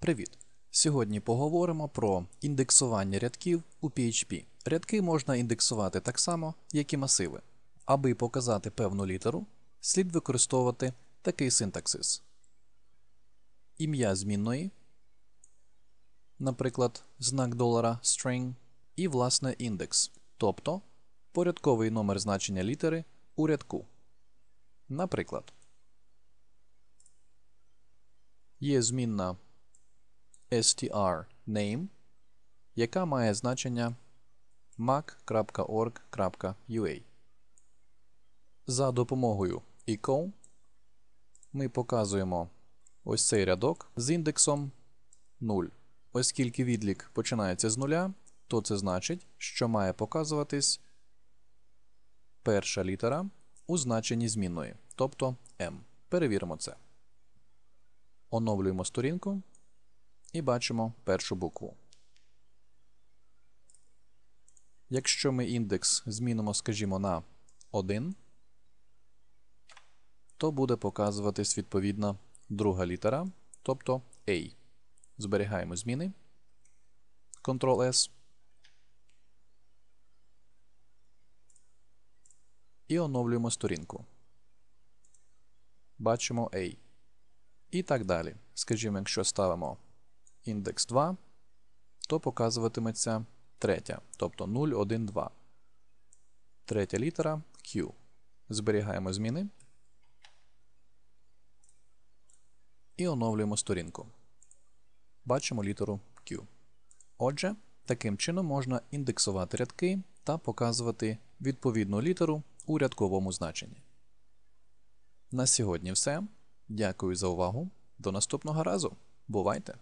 Привіт! Сьогодні поговоримо про індексування рядків у PHP. Рядки можна індексувати так само, як і масиви. Аби показати певну літеру, слід використовувати такий синтаксис. Ім'я змінної, наприклад, знак долара string, і власне індекс, тобто порядковий номер значення літери у рядку. Наприклад, є змінна str name, яка має значення mac.org.ua. За допомогою echo ми показуємо ось цей рядок з індексом 0. Оскільки відлік починається з нуля, то це значить, що має показуватись перша літера у значенні змінної, тобто m. Перевіримо це. Оновлюємо сторінку і бачимо першу букву. Якщо ми індекс змінимо, скажімо, на 1, то буде показуватись відповідна друга літера, тобто A. Зберігаємо зміни. Ctrl-S. І оновлюємо сторінку. Бачимо A. І так далі. Скажімо, якщо ставимо індекс 2, то показуватиметься третя, тобто 0, 1, 2. Третя літера Q. Зберігаємо зміни. І оновлюємо сторінку. Бачимо літеру Q. Отже, таким чином можна індексувати рядки та показувати відповідну літеру у рядковому значенні. На сьогодні все. Дякую за увагу. До наступного разу. Бувайте!